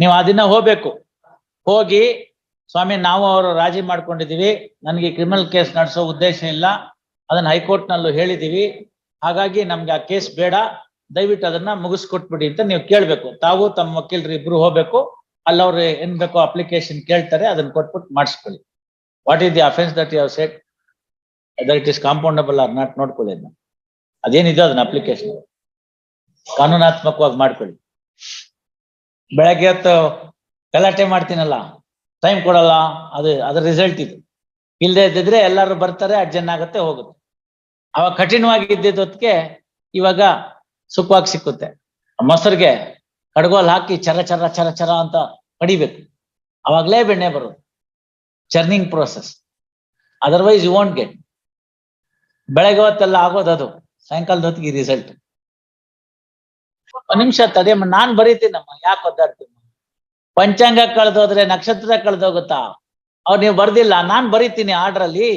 ನೀವು ಆ ದಿನ ಹೋಗ್ಬೇಕು. ಹೋಗಿ, ಸ್ವಾಮಿ ನಾವು ಅವರು ರಾಜಿ ಮಾಡ್ಕೊಂಡಿದೀವಿ ನನಗೆ ಕ್ರಿಮಿನಲ್ ಕೇಸ್ ನಡೆಸೋ ಉದ್ದೇಶ ಇಲ್ಲ. ಅದನ್ನ ಹೈಕೋರ್ಟ್ ನಲ್ಲೂ ಹೇಳಿದೀವಿ ಹಾಗಾಗಿ ನಮ್ಗೆ ಆ ಕೇಸ್ ಬೇಡ. ದಯವಿಟ್ಟು ಅದನ್ನ ಮುಗಿಸ್ಕೊಟ್ಬಿಡಿ ಅಂತ ನೀವು ಕೇಳ್ಬೇಕು. ತಾವು ತಮ್ಮ ವಕೀಲರು ಇಬ್ರು ಹೋಗ್ಬೇಕು. ಅಲ್ಲವ್ರು ಏನ್ ಬೇಕೋ ಅಪ್ಲಿಕೇಶನ್ ಕೇಳ್ತಾರೆ, ಅದನ್ನ ಕೊಟ್ಬಿಟ್ಟು ಮಾಡಿಸ್ಕೊಳ್ಳಿ. What is the offence that you set other it is compoundable or not ನೋಡ್ಕೊಳ್ಳಿ ಅದನ್ನ. ಅದೇನಿದೆ ಅದನ್ನ ಅಪ್ಲಿಕೇಶನ್ ಕಾನೂನಾತ್ಮಕವಾಗಿ ಮಾಡ್ಕೊಳ್ಳಿ. ಬೆಳಗ್ಗೆ ಹೊತ್ತು ಗಲಾಟೆ ಮಾಡ್ತೀನಲ್ಲ ಟೈಮ್ ಕೊಡಲ್ಲ, ಅದು, ಅದ್ರ ರಿಸಲ್ಟ್ ಇದು. ಇಲ್ಲದೆ ಇದ್ದಿದ್ರೆ ಎಲ್ಲರೂ ಬರ್ತಾರೆ ಅಡ್ಜನ್ ಆಗುತ್ತೆ, ಹೋಗುತ್ತೆ. ಅವಾಗ ಕಠಿಣವಾಗಿ ಇದ್ದಿದ್ದ ಹೊತ್ತಿಗೆ ಇವಾಗ ಸುಖವಾಗಿ ಸಿಕ್ಕುತ್ತೆ. ಮೊಸರಿಗೆ ಕಡ್ಗೋಲ್ ಹಾಕಿ ಚರ ಚರ ಚರ ಚರ ಅಂತ ಪಡಿಬೇಕು. ಅವಾಗಲೇ ಬೆಣ್ಣೆ ಬರೋದು. Churning process otherwise you want get ಬೆಳಗ್ಗೆ ಹೊತ್ತೆಲ್ಲ ಆಗೋದು ಅದು ಸಾಯಂಕಾಲದ ಹೊತ್ತಿಗೆ ರಿಸಲ್ಟ್ ಒಂದ್ ನಿಮಿಷ ತಡೆಯಮ್ಮ ನಾನ್ ಬರೀತೀನಮ್ಮ, ಯಾಕೆ ಒದ್ದಾಡ್ತೀನಿ ಪಂಚಾಂಗ ಕಳೆದೋದ್ರೆ ನಕ್ಷತ್ರ ಕಳೆದೋಗುತ್ತಾ? ಅವ್ರು ನೀವು ಬರ್ದಿಲ್ಲ, ನಾನ್ ಬರೀತೀನಿ ಆರ್ಡರ್ ಅಲ್ಲಿ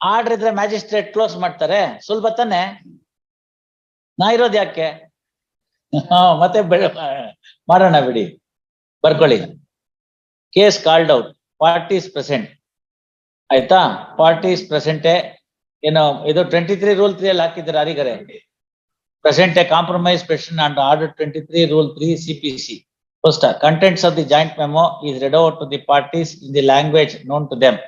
ಆರ್ಡರ್ ಇದ್ರೆ ಮ್ಯಾಜಿಸ್ಟ್ರೇಟ್ ಕ್ಲೋಸ್ ಮಾಡ್ತಾರೆ, ಸುಲಭ ತಾನೆ? ನಾ ಇರೋದು ಯಾಕೆ? ಮತ್ತೆ ಮಾಡೋಣ ಬಿಡಿ. ಬರ್ಕೊಳ್ಳಿ. Case called out parties present ಆಯ್ತಾ? ಪಾರ್ಟೀಸ್ ಪ್ರೆಸೆಂಟೇ ಏನೋ, ಇದು ಟ್ವೆಂಟಿ ತ್ರೀ ರೂಲ್ ತ್ರೀ ಅಲ್ಲಿ ಹಾಕಿದ್ರೆ ಅರಿಗರೆ present a compromise petition under Order 23, Rule 3, CPC. First, uh, contents of the joint memo is read out to the parties in the language known to them.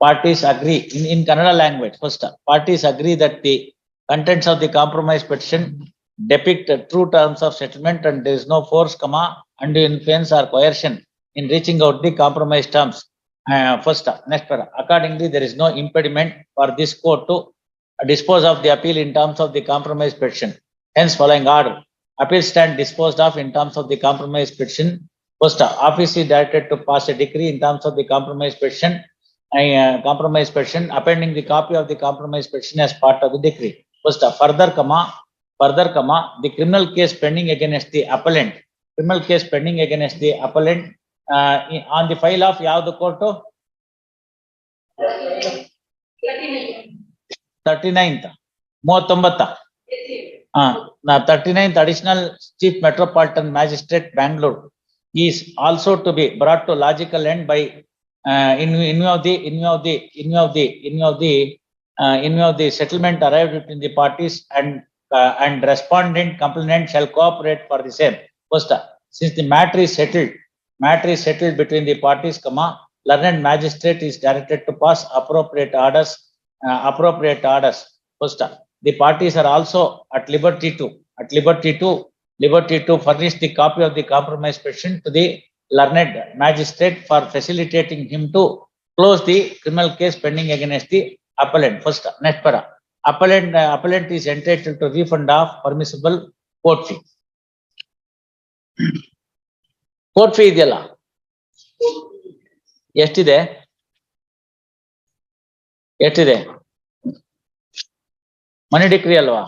Parties agree in, in Kannada language. First, uh, parties agree that the contents of the compromise petition depict true terms of settlement and there is no force, comma, undue influence or coercion in reaching out the compromise terms. Uh, first, uh, next. Accordingly, there is no impediment for this court to dispose of the appeal in terms of the compromise petition. Hence, following order, appeal stand disposed of in terms of the compromise petition. First, uh, office is directed to pass a decree in terms of the compromise petition. uh, compromise petition, appending the copy of the compromise petition as part of the decree. First, uh, further comma, further comma, the criminal case pending against the appellant, criminal case pending against the appellant, uh, in- on the file of ಯಾವ್ದು court thirty ninth ಮೂವತ್ತೊಂಬತ್ತ ಹಾ ನಾ thirty ninth additional chief metropolitan magistrate Bangalore is also to be brought to logical end by in in view of the in view of the in view of the in view of the uh, in view of the settlement arrived between the parties and uh, and respondent complainant shall cooperate for the same. First, uh, since the matter is settled, matter is settled between the parties, comma, learned magistrate is directed to pass appropriate orders, uh, appropriate orders. First, uh, the parties are also at liberty to, at liberty to, liberty to furnish the copy of the compromise petition to the learned magistrate for facilitating him to close the criminal case pending against the appellant. First, next para. Appellant, uh, appellant is entitled to refund of permissible court fee. Court fee ಇದೆಯಲ್ಲ ಎಷ್ಟಿದೆ ಎಷ್ಟಿದೆ ಮನಿ decree ಅಲ್ವಾ?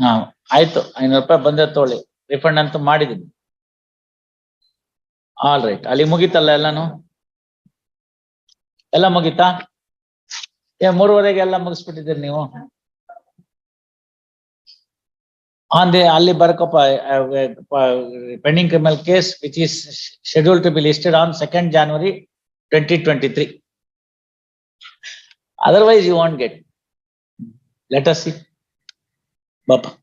ಹಾ, ಆಯ್ತು. ಐನೂರು ರೂಪಾಯಿ ಬಂದೆ ತಗೊಳ್ಳಿ. ರಿಫಂಡ್ ಅಂತೂ ಮಾಡಿದೀನಿ ಆಲ್ ರೈಟ್ ಅಲ್ಲಿ ಮುಗೀತಲ್ಲ ಎಲ್ಲಾನು? ಎಲ್ಲ ಮುಗೀತಾ? ಏ, ಮೂರುವರೆಗೆ ಎಲ್ಲ ಮುಗಿಸ್ಬಿಟ್ಟಿದ್ದೀರಿ ನೀವು? ಆನ್ ದಿ ಅಲ್ಲಿ ಬರ್ಕಪ್ಪ pending criminal case which is schedule to be listed on second January twenty twenty three Otherwise, you won't get. Let us see. Baba.